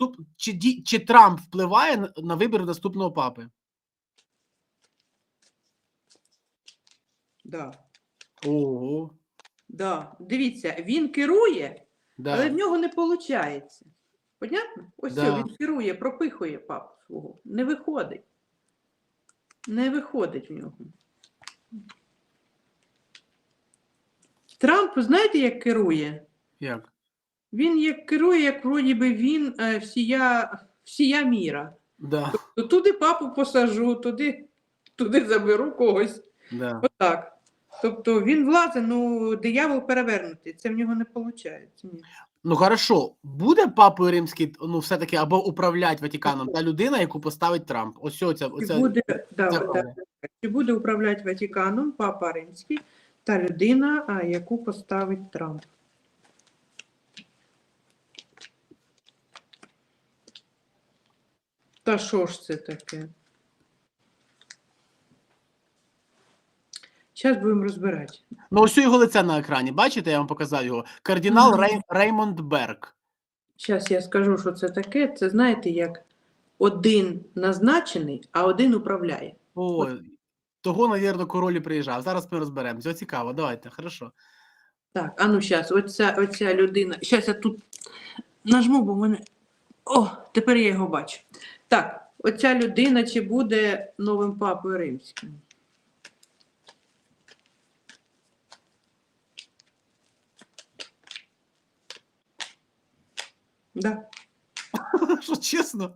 наступ... чи, чи Трамп впливає на, на вибір наступного папи? Да. Ого. Да. Дивіться, він керує, Да. але в нього не виходить. Понятно? Ось Да. все, він керує, пропихує папу свого. Не виходить. Не виходить в нього. Трамп, знаєте, як керує? Як? Він як керує, як вроді би він е, всія, всія міра. Да. То туди папу посажу, туди, туди заберу когось. Да. Отак. Тобто він влазить, ну диявол перевернутий. Це в нього не виходить. Ні. Ну хорошо, буде папою римський, ну все-таки або управляти Ватиканом та людина, яку поставить Трамп. Ось оця, Чи оця буде, да, це да, чи буде управляти Ватиканом папа Римський та людина, яку поставить Трамп? Та що ж це таке? Зараз будемо розбирати. Ну, ось його лице на екрані. Бачите, я вам показав його. Кардинал Мгм. Рей... Реймонд Берг. Зараз я скажу, що це таке. Це знаєте, як один назначений, а один управляє. О, того, навірно, король приїжджав. Зараз ми розберемося. Цікаво, давайте, хорошо. Так, а ну зараз, оця, оця людина. Зараз я тут нажму, бо в мене. О, тепер я його бачу. Так, оця людина чи буде новим папою римським? Да. Що чесно?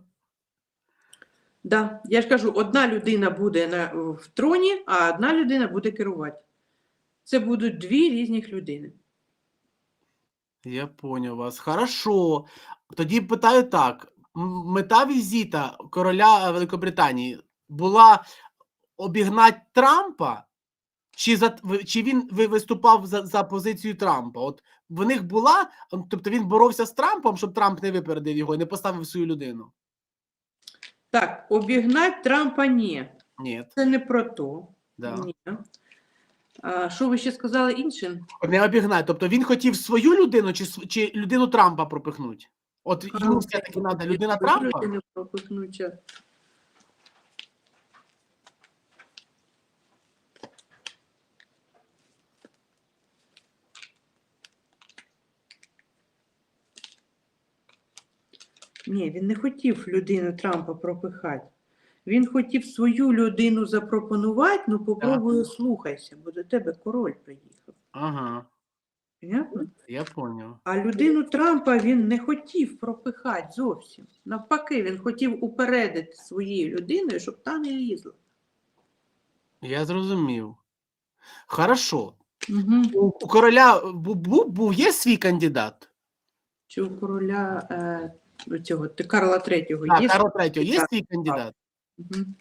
Да. Я ж кажу, одна людина буде на, в троні, а одна людина буде керувати. Це будуть дві різних людини. Я поняв вас. Хорошо. Тоді питаю так: мета візита короля Великобританії була обігнати Трампа, чи, за, чи він виступав за, за позицію Трампа? От в них була, тобто він боровся з Трампом, щоб Трамп не випередив його і не поставив свою людину. Так, обігнати Трампа ні. Ні. Це не про то. Да. Ні. А, що ви ще сказали інше? Не обігнати. Тобто він хотів свою людину чи, чи людину Трампа пропихнути? От йому все-таки треба людина Трампа. Ні, він не хотів людину Трампа пропихати. Він хотів свою людину запропонувати, ну попробуй слухайся, бо до тебе король приїхав. Ага, Понятно? я поняв. А людину Трампа він не хотів пропихати зовсім. Навпаки, він хотів упередити своєю людиною, щоб та не лізла. Я зрозумів. Хорошо. Угу. У, у короля був, був, був є свій кандидат? Чи у короля е, цього Карла Третього є? Карла Третього є свій кандидат? Мгм.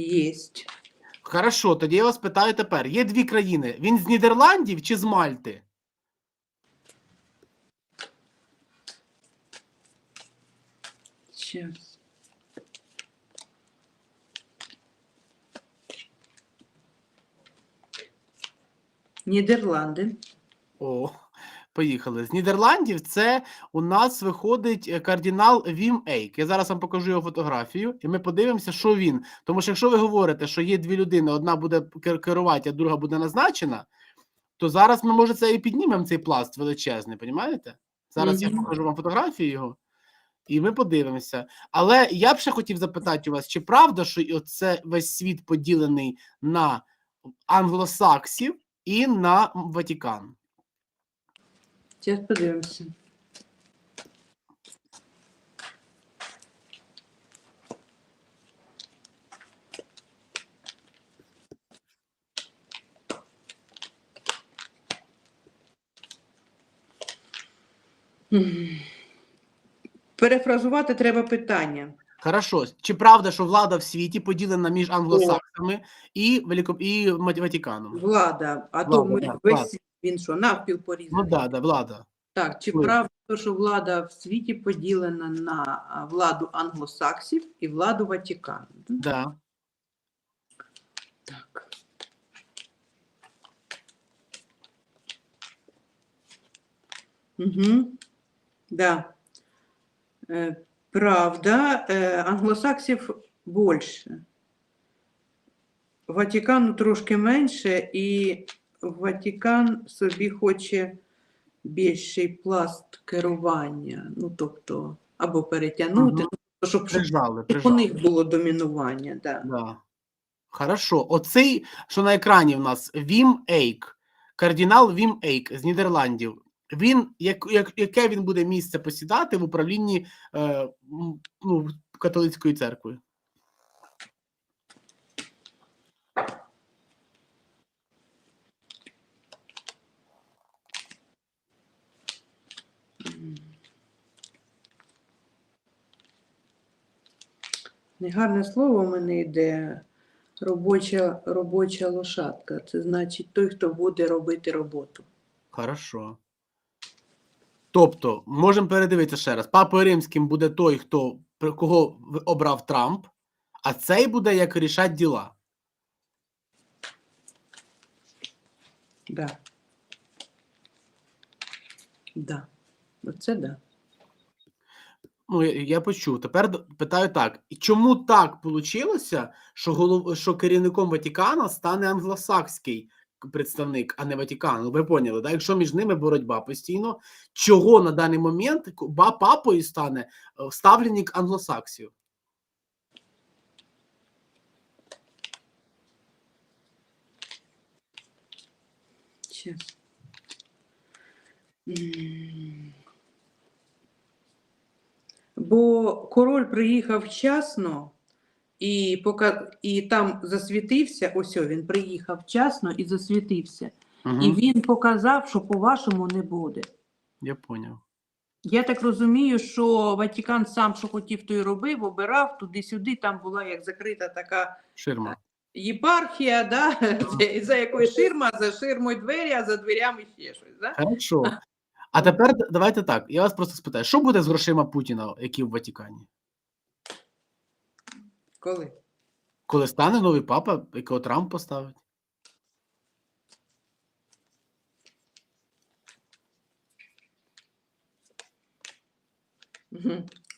Єсть. Хорошо, тоді я вас питаю тепер: є дві країни. Він з Нідерландів чи з Мальти? Щас. Нідерланди. О, поїхали. З Нідерландів це у нас виходить е, кардинал Вім Ейк. Я зараз вам покажу його фотографію, і ми подивимося, що він. Тому що якщо ви говорите, що є дві людини, одна буде керувати, а друга буде назначена, то зараз ми, може, це і піднімемо цей пласт величезний, понімаєте? Зараз я покажу вам фотографію його, і ми подивимося. Але я б ще хотів запитати у вас, чи правда, що оце весь світ поділений на англосаксів і на Ватикан? Зараз подивимося. Перефразувати треба питання. Хорошо. Чи правда, що влада в світі поділена між англосаксами і Велико... і Ватиканом? Влада, а Влада, то ми да, весь світ, він що, навпіл Ну порізаний. да, да, влада. Так, чи Ой. правда, що влада в світі поділена на а, владу англосаксів і владу Ватикану? Да. Так. Угу. Да. Е, правда, е, англосаксів більше. Ватикану трошки менше, і Ватикан собі хоче більший пласт керування. Ну, тобто, або перетягнути, ну, щоб, щоб Прижали, у них було домінування. Да. Да. Хорошо. Оцей, що на екрані в нас Вім Ейк, кардинал Вім Ейк з Нідерландів. Він, як, як, яке він буде місце посідати в управлінні е, ну, католицькою церквою? Негарне слово в мене йде робоча, робоча лошадка. Це значить той, хто буде робити роботу. Хорошо. Тобто, можемо передивитися ще раз. Папою римським буде той, хто кого обрав Трамп, а цей буде як рішать діла. Да. Да. Оце да. Ну, я, почув. Тепер питаю так: чому так вийшло, що голов, що керівником Ватикана стане англосакський представник, а не Ватикан? Ну, ви поняли, да? Якщо між ними боротьба постійно, чого на даний момент папою стане е, ставленник англосаксів? М. Бо король приїхав вчасно і, пока... і там засвітився. Ось він приїхав вчасно і засвітився. І Угу. він показав, що по-вашому не буде. Я поняв. Я так розумію, що Ватикан сам, що хотів, то й робив, обирав туди-сюди. Там була як закрита така Ширма. єпархія, да? за якою ширма, за ширмою двері, а за дверями ще щось. Да? Хорошо. А тепер давайте так. Я вас просто спитаю, що буде з грошима Путіна, які в Ватикані? Коли? Коли стане новий папа, якого Трамп поставить?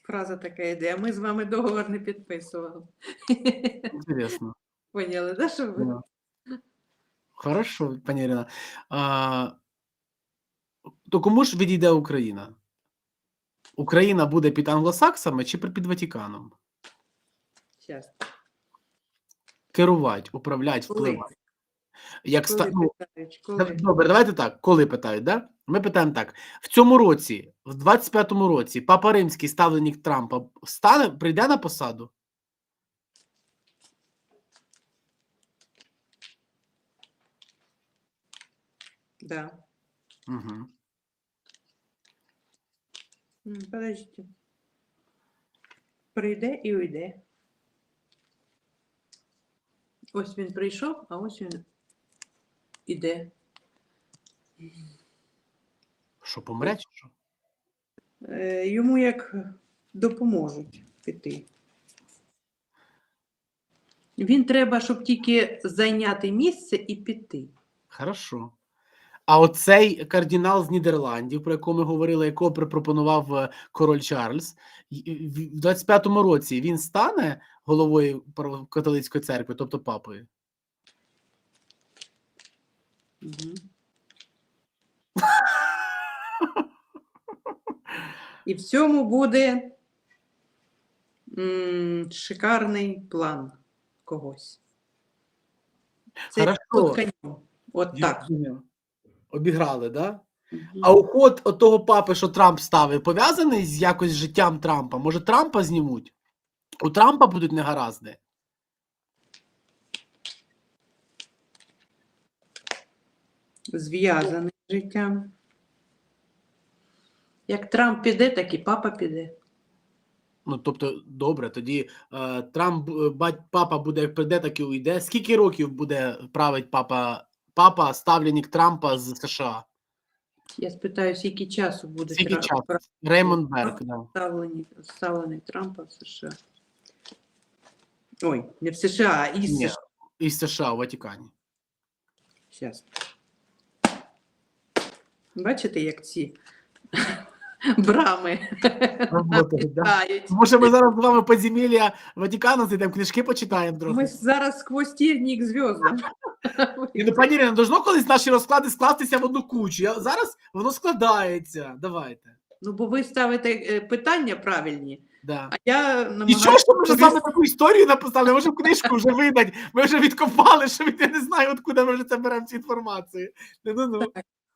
Фраза така йде, а ми з вами договор не підписували. Інтересно. Поняли, да, що ви? Хорошо, пані Ірина. А, то кому ж відійде Україна? Україна буде під англосаксами чи під Ватиканом? Щас. Керувати, управляти, впливати. Як. Коли ну, питають, коли? Добре, давайте так. Коли питають, да? Ми питаємо так: в цьому році, в 25-му році, папа римський ставленник Трампа стане, прийде на посаду? Да. Угу. Подождите. Прийде і уйде. Ось він прийшов, а ось він іде. Що, помре чи що? Е, Йому як допоможуть піти. Він треба, щоб тільки зайняти місце і піти. Хорошо. А оцей кардинал з Нідерландів, про якого ми говорили, якого пропонував е, король Чарльз, в в 25-му році він стане головою католицької церкви, тобто папою? Угу. І в цьому буде м, шикарний план когось. Це Хорошо. от так. Обіграли, да? А уход от того папи, що Трамп ставив, пов'язаний з якось життям Трампа? Може, Трампа знімуть? У Трампа будуть негаразди? Зв'язаний з життям. Як Трамп піде, так і папа піде. Ну, тобто, добре, тоді е, Трамп, е, бать, папа буде як прийде, так і уйде. Скільки років буде править папа, папа, ставленник Трампа з США? Я спитаю, скільки часу буде Скільки часу? Реймонд Берг, да. ставлений, ставлений Трампа в США. Ой, не в США, а із Ні. США. Із США у Ватикані. Зараз. Бачите, як ці брами да? Може, ми зараз з вами подземілля Ватикану зайдемо, книжки почитаємо трохи. Ми зараз сквозь тернік зв'язкам. І, ну, пані Ірина, должно колись наші розклади скластися в одну кучу. Я, зараз воно складається. Давайте. Ну, бо ви ставите е, питання правильні, Да. а я І намагаюся... що ж ми вже саме таку історію написали? Ми вже книжку вже видать. Ми вже відкопали, що я не знаю, откуда ми вже це беремо цю інформацію. Ну, ну,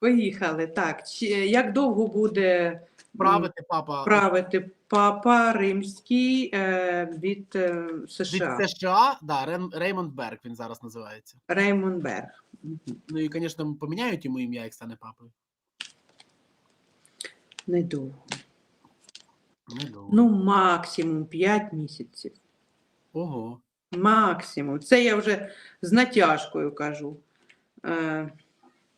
Поїхали. Так, чи, як довго буде правити, папа. правити папа римський е, від е, США Від США, да, Рем, Реймонд Берг він зараз називається. Реймон Берг? Ну і, звісно, поміняють йому ім'я, як стане папою. Недовго. Недовго. Ну, максимум 5 місяців. Ого. Максимум. Це я вже з натяжкою кажу. Е,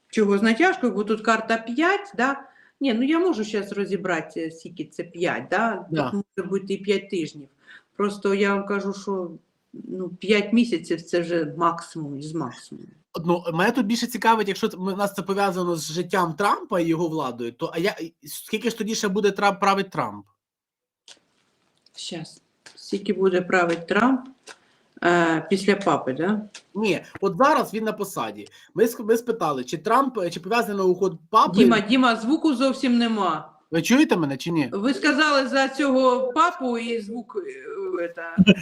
чого з натяжкою? Бо тут карта 5, да? Ні, ну я можу зараз розібрати, скільки це 5, да? Да. Тут може бути і 5 тижнів. Просто я вам кажу, що ну, 5 місяців це вже максимум із максимуму. Ну, мене тут більше цікавить, якщо ми- нас це пов'язано з життям Трампа і його владою, то а я скільки ж тоді ще буде Трамп править Трамп? Зараз. Скільки буде править Трамп е, після папи, да? Ні, от зараз він на посаді. Ми, ми спитали, чи Трамп чи пов'язаний уход папи. Діма, Діма, звуку зовсім нема. Ви чуєте мене чи ні? Ви сказали за цього папу і звук. е, Ви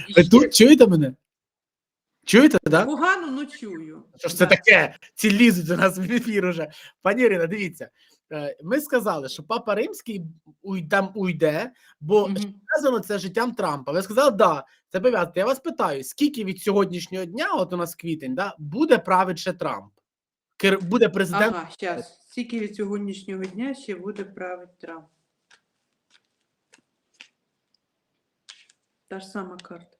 іще. тут чуєте мене? Чуєте, так? Да? Погано, ну чую. Що ж це Да. таке? Ці лізуть у нас в ефір уже. Пані Ірина, дивіться. Е, Ми сказали, що папа римський уйде, уйде бо пов'язано це життям Трампа. Ви сказали, да, це пов'язано. Я вас питаю, скільки від сьогоднішнього дня, от у нас квітень, да, буде править ще Трамп? Кер- Буде президент Ага, зараз. Скільки від сьогоднішнього дня ще буде править Трамп? Та ж сама карта.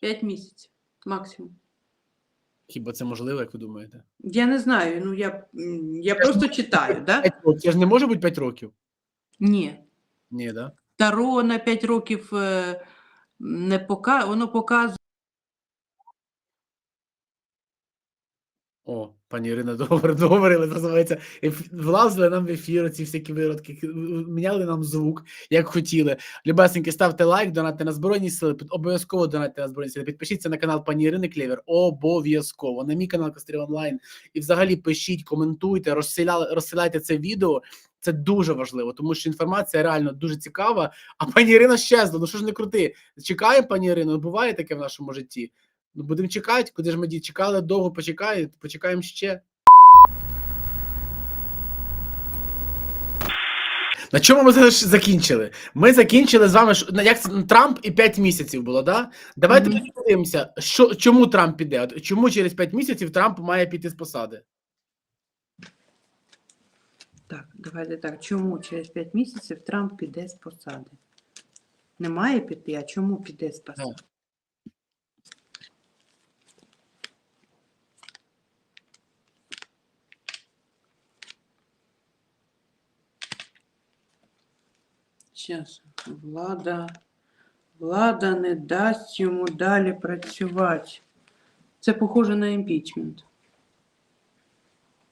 П'ять місяців максимум. Хіба це можливо, як ви думаєте? Я не знаю, ну я, я просто читаю, да? Це ж не може бути 5 років. Ні. Ні, да? Таро на 5 років е, не пока, воно показує. О, пані Ірина, добре, договорили, називається. Влазили нам в ефір, ці всякі виродки, міняли нам звук, як хотіли. Любесеньки, ставте лайк, донатьте на Збройні Сили, обов'язково донатьте на Збройні Сили. Підпишіться на канал пані Ірини Клевер, обов'язково. На мій канал Кострів Онлайн. І взагалі пишіть, коментуйте, розсилайте це відео. Це дуже важливо, тому що інформація реально дуже цікава. А пані Ірина щезла. Ну що ж не крути? Чекаємо, пані Ірину, буває таке в нашому житті. Ну, будемо чекати, куди ж ми ді- чекали довго, почекаємо, почекаємо ще. На чому ми зараз закінчили? Ми закінчили з вами, що- на- як це Трамп і 5 місяців було, да? Давайте Мгм. подивимося, що, чому Трамп піде? От Чому через 5 місяців Трамп має піти з посади? Так, давайте так. Чому через 5 місяців Трамп піде з посади? Не має піти, а чому піде з посади? Зараз. Влада. Влада не дасть йому далі працювати. Це похоже на імпічмент.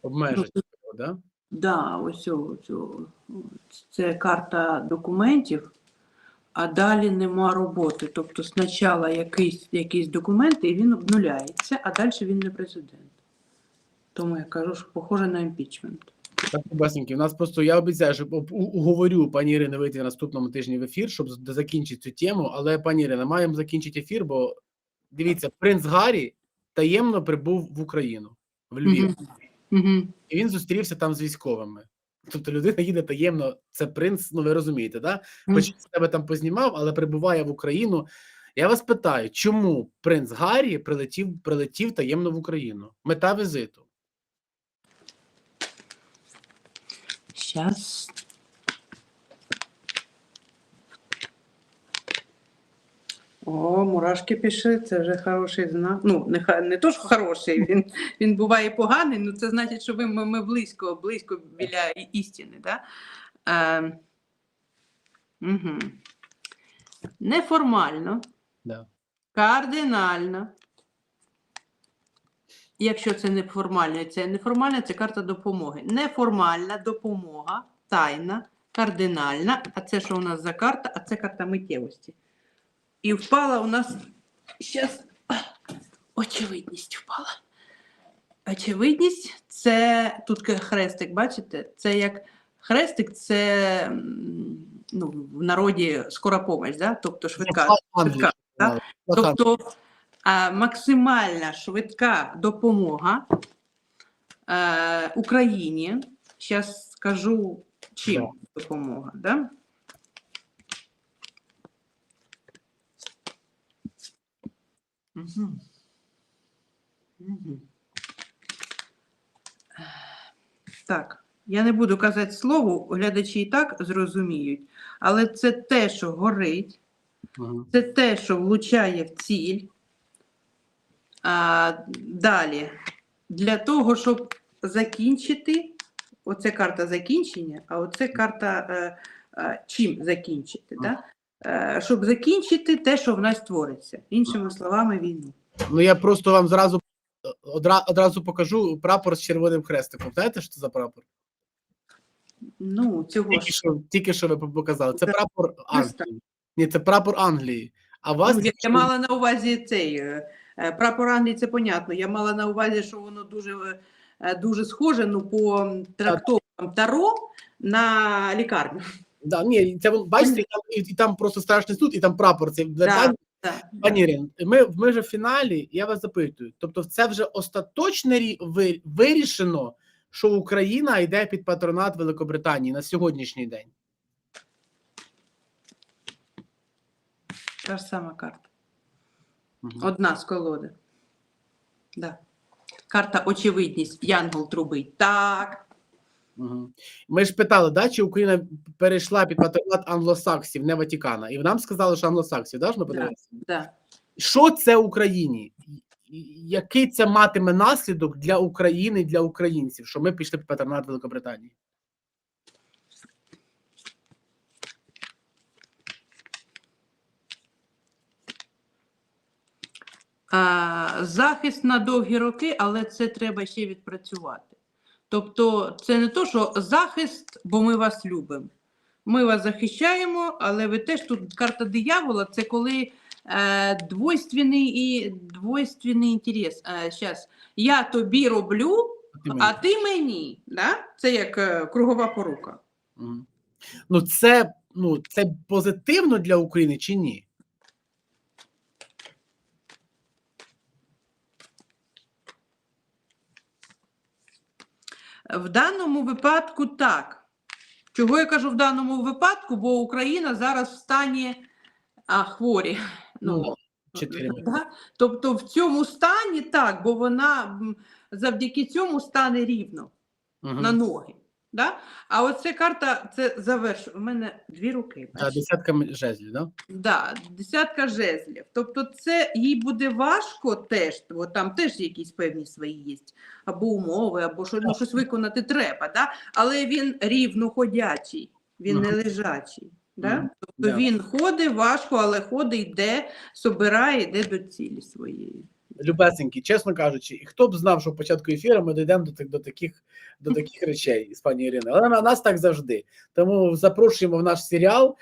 Обмежить його, да? Да, ось ось о. це карта документів, а далі нема роботи. Тобто спочатку якийсь, якісь документи, і він обнуляється, а далі він не президент. Тому я кажу, що похоже на імпічмент. Так, Басеньки, у нас просто я обіцяю, що уговорю пані Ірини вийти наступному тижні в ефір, щоб закінчити цю тему. Але пані Ірина, маємо закінчити ефір, бо дивіться, принц Гаррі таємно прибув в Україну, в Львів, Угу. і він зустрівся там з військовими. Тобто людина їде таємно, це принц, ну ви розумієте, да? Хоч себе там познімав, але прибуває в Україну. Я вас питаю, чому принц Гаррі прилетів, прилетів таємно в Україну? Мета візиту. Зараз. О, мурашки пішли, це вже хороший знак. Ну, не, не то, що хороший, він, він буває поганий, ну це значить, що ви, ми, ми близько, близько біля істини. Да? Е, угу. Неформально, Да. кардинально. Якщо це неформально, це неформальна, це карта допомоги. Неформальна допомога, тайна, кардинальна. А це що у нас за карта? А це карта миттєвості. І впала у нас зараз очевидність впала. Очевидність це тут хрестик, бачите? Це як хрестик, це ну, в народі скора помощь, да? тобто швидка. Швидка. Лохан. Тобто максимальна швидка допомога е, Україні. Зараз скажу, чим Да. допомога. Да? Угу. Угу. Так, я не буду казати слово, глядачі і так зрозуміють, але це те, що горить, це те, що влучає в ціль. А, далі, для того, щоб закінчити, оце карта закінчення, а оце карта е, е, чим закінчити. Да? Е, щоб закінчити те, що в нас твориться. Іншими словами, війну. Ну я просто вам зразу одра, одразу покажу прапор з червоним хрестиком. Знаєте, що це за прапор? Ну, цього Тільки ж. що, тільки що ви показали. Це Да. прапор Англії. Ні, це прапор Англії. А вас Ну, я, мала на увазі цей е, прапор Англії, це понятно. Я мала на увазі, що воно дуже, е, дуже схоже ну, по трактовкам Таро на лікарню. да, ні, це бачите, і там, і, і там просто страшний суд, і там прапор. Це Да, да. Пані Ірин, ми, ми вже в фіналі, я вас запитую. Тобто, це вже остаточно рі- ви- вирішено, що Україна йде під патронат Великобританії на сьогоднішній день. Та ж сама карта. Одна з колоди. Да. Карта очевидність. Янгол трубить. Так. Ми ж питали, да, чи Україна перейшла під патронат англосаксів, не Ватикана. І нам сказали, що англосаксів, да, ж ми подивилися? Да. Що це Україні? Який це матиме наслідок для України, для українців, що ми пішли під патронат Великобританії? Захист на довгі роки, але це треба ще відпрацювати. Тобто, це не то, що захист, бо ми вас любимо. Ми вас захищаємо, але ви теж тут карта диявола це коли е, двойственний і двойственний інтерес. Е, щас, я тобі роблю, Ти мені. а ти мені. Да? Це як е, кругова порука. Мгм. Ну, це, ну, це позитивно для України чи ні? В даному випадку так. Чого я кажу в даному випадку? Бо Україна зараз в стані а, хворі. Ну, Ну, да? Тобто в цьому стані так, бо вона завдяки цьому стане рівно угу. на ноги. Да? А оце карта це завершує. У мене дві руки. А, бачиш? десятка м- жезлів, да? Да, десятка жезлів. Тобто, це їй буде важко теж, бо там теж якісь певні свої є, або умови, або що, ну, щось виконати треба. Да? Але він рівноходячий, він не Мгм. лежачий. Да? Мгм. Тобто Да. він ходить важко, але ходить, йде, собирає, йде до цілі своєї. Любесенькі, чесно кажучи, і хто б знав, що в початку ефіру ми дійдемо до, до таких до таких речей з пані Іриною. Але на нас так завжди. Тому запрошуємо в наш серіал.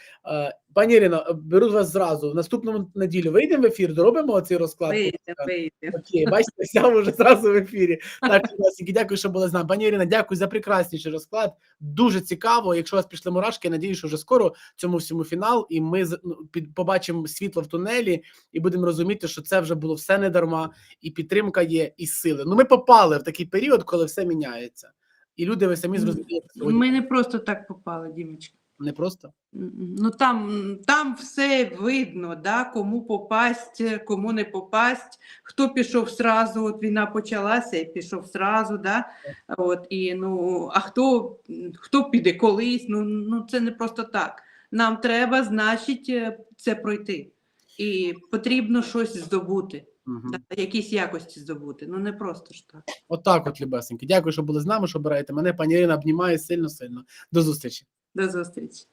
Пані Ірино, беру вас зразу. В наступному неділю вийдемо в ефір, доробимо цей розклад. Вийде, вийде. Окей, бачите, сяв уже зразу в ефірі. Так, дякую, що були з нами. Пані Ірина, дякую за прекрасніший розклад. Дуже цікаво. Якщо у вас пішли мурашки, я надію, що вже скоро цьому всьому фінал, і ми ну, під, побачимо світло в тунелі і будемо розуміти, що це вже було все не дарма, і підтримка є, і сили. Ну, ми попали в такий період, коли все міняється. І люди, ви самі зрозуміли, Ми не просто так попали, Дімочка. Не просто. Ну там, там все видно, да, кому попасть, кому не попасть, хто пішов сразу, от війна почалася і пішов сразу, да, от, і, ну, а хто, хто піде колись, ну, ну це не просто так. Нам треба, значить, е, це пройти. І потрібно щось здобути, Угу. да, якісь якості здобути. Ну не просто ж так. Отак, от, любесеньки. Дякую, що були з нами, що обираєте мене. Пані Ірина обнімає сильно-сильно. До зустрічі. До зустрічі.